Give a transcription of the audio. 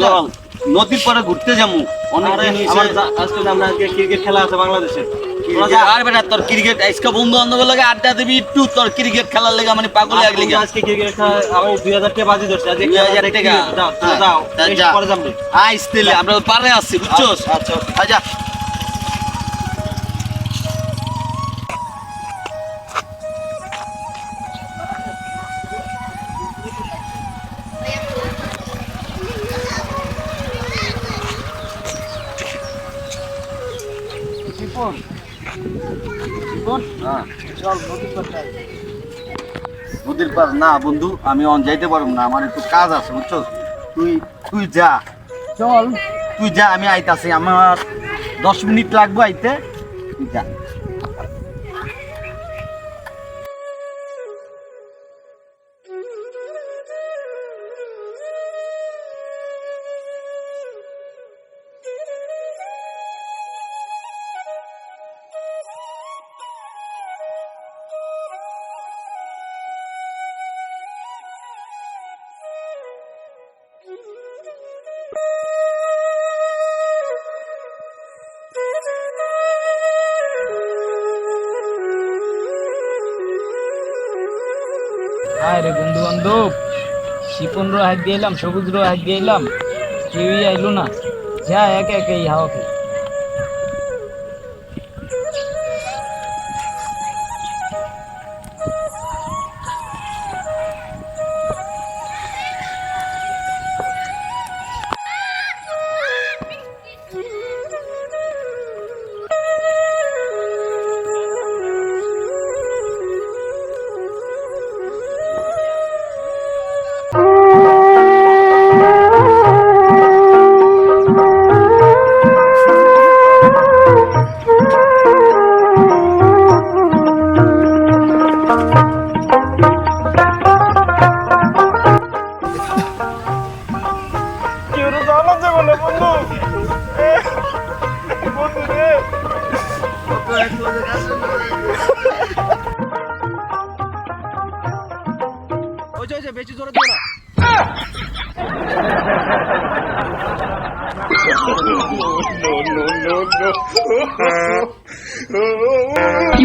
চল নদীর পাড়ে ঘুরতে যাব অনেক দিন আমার আজকে আমরা আজকে ক্রিকেট খেলা আছে বাংলাদেশে আর বেটা তোর ক্রিকেট আজকে বন্ধু বান্ধব লাগে আড্ডা দিবি একটু তোর ক্রিকেট খেলার লেগে মানে পাগল লাগলি আজকে ক্রিকেট খেলা আমি দুই হাজার টাকা বাজি ধরছি। আজকে 2000 খেলা টাকা? দেখি। যাও তুমি হ্যাঁ। পরে আইস তেলে আমরা পারে আসছি বুঝছস? আচ্ছা okay. আচ্ছা হ্যাঁ। নদীর পার না বন্ধু আমি অন যাইতে পারব না। আমার একটু কাজ আছে বুঝছ? তুই তুই যা। চল। তুই যা আমি আইতাছি। আমার দশ মিনিট লাগবো আইতে। তুই যা। হায় রে বন্ধু বান্ধব শিপনরও হাত দিয়ে এলাম সবুজরও হাত দিয়ে এলাম, কেউই আইলো না। যা একে একে হাওয়া হাওয়াকে বেশি জোরে দিও না কি